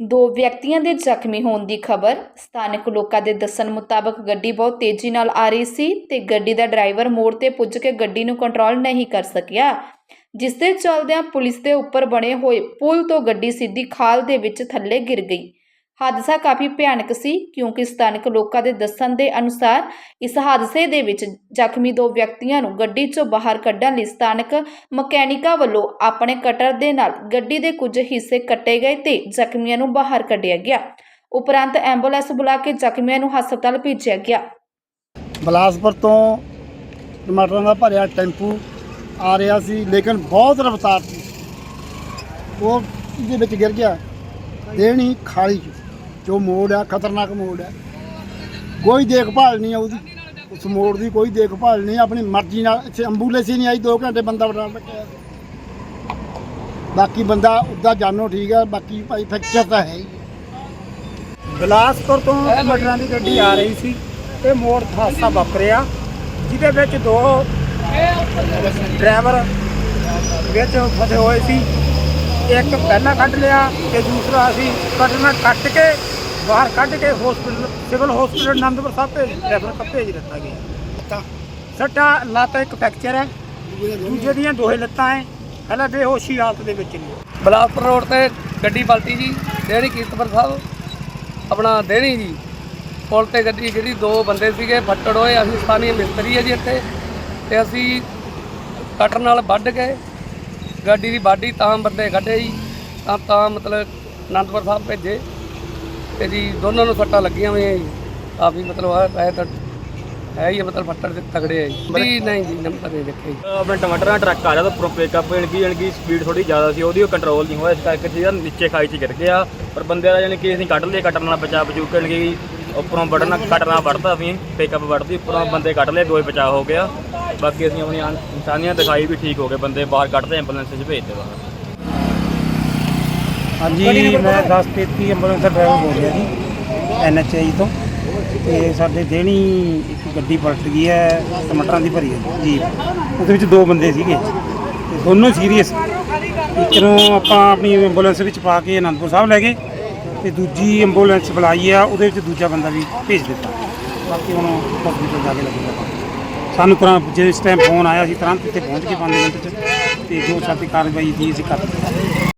ਦੋ ਵਿਅਕਤੀਆਂ ਦੇ ਜ਼ਖਮੀ ਹੋਣ ਦੀ ਖਬਰ। ਸਥਾਨਕ ਲੋਕਾਂ ਦੇ ਦੱਸਣ ਮੁਤਾਬਕ ਗੱਡੀ ਬਹੁਤ ਤੇਜ਼ੀ ਨਾਲ ਆ ਰਹੀ ਸੀ ਤੇ ਗੱਡੀ ਦਾ ਡਰਾਈਵਰ ਮੋੜ ਤੇ ਪੁੱਜ ਕੇ ਗੱਡੀ ਨੂੰ ਕੰਟਰੋਲ ਨਹੀਂ ਕਰ ਸਕਿਆ, ਜਿਸ ਦੇ ਚਲਦਿਆਂ ਪੁਲਿਸ ਦੇ ਉੱਪਰ ਬਣੇ ਹੋਏ ਪੁਲ ਤੋਂ ਗੱਡੀ ਸਿੱਧੀ ਖਾਲ ਦੇ ਵਿੱਚ ਥੱਲੇ ਗਿਰ ਗਈ। ਹਾਦਸਾ ਕਾਫੀ ਭਿਆਨਕ ਸੀ, ਕਿਉਂਕਿ ਸਥਾਨਕ ਲੋਕਾਂ ਦੇ ਦੱਸਣ ਦੇ ਅਨੁਸਾਰ ਇਸ ਹਾਦਸੇ ਦੇ ਵਿੱਚ ਜ਼ਖਮੀ ਦੋ ਵਿਅਕਤੀਆਂ ਨੂੰ ਗੱਡੀ 'ਚੋਂ ਬਾਹਰ ਕੱਢਣ ਲਈ ਸਥਾਨਕ ਮਕੈਨਿਕਾਂ ਵੱਲੋਂ ਆਪਣੇ ਕਟਰ ਦੇ ਨਾਲ ਗੱਡੀ ਦੇ ਕੁਝ ਹਿੱਸੇ ਕੱਟੇ ਗਏ ਤੇ ਜ਼ਖਮੀਆਂ ਨੂੰ ਬਾਹਰ ਕੱਢਿਆ ਗਿਆ। ਉਪਰੰਤ ਐਂਬੂਲੈਂਸ ਬੁਲਾ ਕੇ ਜ਼ਖਮੀਆਂ ਨੂੰ ਹਸਪਤਾਲ ਭੇਜਿਆ ਗਿਆ। ਬਲਾਸਪੁਰ ਤੋਂ ਟਮਾਟਰਾਂ ਦਾ ਭਰਿਆ ਟੈਂਪੂ ਆ ਰਿਹਾ ਸੀ, ਲੇਕਿਨ ਬਹੁਤ ਰਫ਼ਤਾਰ ਸੀ। ਉਹ ਇਹਦੇ ਵਿੱਚ ਗਿਰ ਗਿਆ ਦੇਣੀ ਖਾਲੀ 'ਚ ਜੋ ਮੋੜ ਆ ਖਤਰਨਾਕ ਮੋੜ ਆ। ਕੋਈ ਦੇਖਭਾਲ ਨਹੀਂ ਆ ਉਹਦੀ। ਉਸ ਮੋੜ ਦੀ ਕੋਈ ਦੇਖਭਾਲ ਨਹੀਂ ਆਪਣੀ ਮਰਜ਼ੀ ਨਾਲ ਇੱਥੇ ਐਂਬੂਲੈਂਸ ਹੀ ਨਹੀਂ ਆਈ 2 ਘੰਟੇ ਬੰਦਾ ਬਿਠਾ ਰੱਖਿਆ ਬਾਕੀ ਬੰਦਾ ਉੱਦਾਂ ਜਾਨੋ ਠੀਕ ਆ ਬਾਕੀ ਭਾਈ ਫ੍ਰੈਕਚਰ ਤਾਂ ਹੈ ਹੀ। ਬਿਲਾਸਪੁਰ ਤੋਂ ਮਟਰਾਂ ਦੀ ਗੱਡੀ ਆ ਰਹੀ ਸੀ ਇਹ ਮੋੜ ਹਾਦਸਾ ਵਾਪਰਿਆ ਜਿਹਦੇ ਵਿੱਚ ਦੋ ਡਰਾਈਵਰ ਵਿੱਚ ਫਸੇ ਹੋਏ ਸੀ। ਇੱਕ ਪਹਿਲਾਂ ਕੱਢ ਲਿਆ ਤੇ ਦੂਸਰਾ ਅਸੀਂ ਕੱਢਣਾ ਕੱਟ ਕੇ ਬਾਹਰ ਕੱਢ ਕੇ hospital civil hospital Anandpur Sahib ਭੇਜ ਰੈਫਰ ਕਰ ਭੇਜ ਦਿੱਤਾ ਗਿਆ। ਸੱਟਾ? ਲੱਤ ਇੱਕ ਫ੍ਰੈਕਚਰ ਹੈ ਦੂਜੇ ਦੀਆਂ ਦੋਹੇ ਲੱਤਾਂ ਹੈ ਪਹਿਲਾਂ ਬੇਹੋਸ਼ੀ ਹਾਲਤ ਦੇ ਵਿੱਚ ਨੇ। ਬਲਾਸਪੁਰ ਰੋਡ ਤੇ ਗੱਡੀ ਪਲਟੀ ਜੀ ਡੇਰੀ ਕੀਰਤਪੁਰ ਸਾਹਿਬ ਆਪਣਾ ਦੇਣੀ ਜੀ। ਪੁਲ ਤੇ ਗੱਡੀ ਜਿਹੜੀ ਦੋ ਬੰਦੇ ਸੀਗੇ ਫੱਟੜ ਹੋਏ ਅਸੀਂ ਸਥਾਨੀ ਮਿਸਤਰੀ ਹੈ ਜੀ ਇੱਥੇ। ਤੇ ਅਸੀਂ ਕਟਰ ਨਾਲ ਵੱਢ ਕੇ ਗੱਡੀ ਦੀ ਬਾਡੀ ਤਾਂ ਬੰਦੇ ਕੱਢੇ ਜੀ ਤਾਂ ਤਾਂ ਮਤਲਬ ਅਨੰਦਪੁਰ ਸਾਹਿਬ ਭੇਜੇ। ਤੇ ਜੀ ਦੋਨਾਂ ਨੂੰ ਸੱਟਾਂ ਲੱਗੀਆਂ ਹੋਈਆਂ ਜੀ। ਕਾਫੀ ਮਤਲਬ ਆ ਹੈ ਤਾਂ ਹੈ ਹੀ ਆ, ਮਤਲਬ ਫੱਟੜ ਦੇ ਤਗੜੇ ਆ ਜੀ। ਨਹੀਂ ਨਹੀਂ ਜੀ ਨੰਬਰ ਨਹੀਂ ਦੇਖੇ ਜੀ। ਆਪਣੇ ਟਮਾਟਰ ਦਾ ਟਰੱਕ ਆ ਰਿਹਾ ਤਾਂ ਉੱਪਰੋਂ ਪਿਕਅਪ ਜਾਣੀ ਕਿ ਜਾਣੀ ਕਿ ਸਪੀਡ ਥੋੜੀ ਜ਼ਿਆਦਾ ਸੀ ਉਹਦੀ ਕੰਟਰੋਲ ਨਹੀਂ ਹੋਇਆ ਇਸ ਕਰਕੇ ਜਿਹੜਾ ਨੀਚੇ ਖਾਈ 'ਚ ਗਿਰ ਗਿਆ। ਪਰ ਬੰਦੇ ਦਾ ਜਾਣੀ ਕਿ ਅਸੀਂ ਕੱਢ ਲਏ ਕੱਟਣ ਨਾਲ ਬਚਾ ਬਚੂ ਕੇ ਜਾਣੀ ਕਿ ਉੱਪਰੋਂ ਵੜਨਾ ਕੱਟਣਾ ਵੜਦਾ ਸੀ ਪਿਕਅਪ ਵੜਦੀ ਉੱਪਰੋਂ ਬੰਦੇ ਕੱਢ ਲਏ ਦੋਏ ਬਚਾ ਹੋ ਗਿਆ। ਬਾਕੀ ਅਸੀਂ ਆਪਣੀ ਇਨ- ਇਨਸਾਨੀਅਤ ਦਿਖਾਈ ਵੀ ਠੀਕ ਹੋ ਗਏ ਬੰਦੇ ਬਾਹਰ ਕੱਢਦੇ ਐਂਬੂਲੈਂਸ 'ਚ ਭੇਜਦੇ ਬਾਹਰ। ਹਾਂਜੀ ਮੈਂ 1033 ਐਂਬੂਲੈਂਸ ਦਾ ਡਰਾਈਵਰ ਬੋਲ ਰਿਹਾ ਜੀ ਐਨਐਚਆਈ ਤੋਂ। ਤੇ ਸਾਡੇ ਦੇਣੀ ਇੱਕ ਗੱਡੀ ਪਲਟ ਗਈ ਹੈ ਟਮਾਟਰਾਂ ਦੀ ਭਰੀ ਹੈ ਜੀ। ਉਹਦੇ ਵਿੱਚ ਦੋ ਬੰਦੇ ਸੀਗੇ। ਤੇ ਦੋਨੋਂ ਸੀਰੀਅਸ ਇੱਕ ਨੂੰ ਆਪਾਂ ਆਪਣੀ ਐਂਬੂਲੈਂਸ ਵਿੱਚ ਪਾ ਕੇ ਅਨੰਦਪੁਰ ਸਾਹਿਬ ਲੈ ਗਏ। ਤੇ ਦੂਜੀ ਐਂਬੂਲੈਂਸ ਬੁਲਾਈ ਆ ਉਹਦੇ ਵਿੱਚ ਦੂਜਾ ਬੰਦਾ ਵੀ ਭੇਜ ਦਿੱਤਾ। ਬਾਕੀ ਹੁਣ ਹਸਪੀਟਲ ਜਾ ਕੇ ਲੱਗੇਗਾ ਸਾਨੂੰ ਤੁਰੰਤ ਜਿਸ ਟਾਈਮ ਫੋਨ ਆਇਆ ਸੀ ਤੁਰੰਤ ਇੱਥੇ ਪਹੁੰਚ ਕੇ 5 ਮਿੰਟ 'ਚ। ਤੇ ਜੋ ਸਾਡੀ ਕਾਰਵਾਈ ਦੀ ਅਸੀਂ ਕਰ ਦਿੱਤੀ।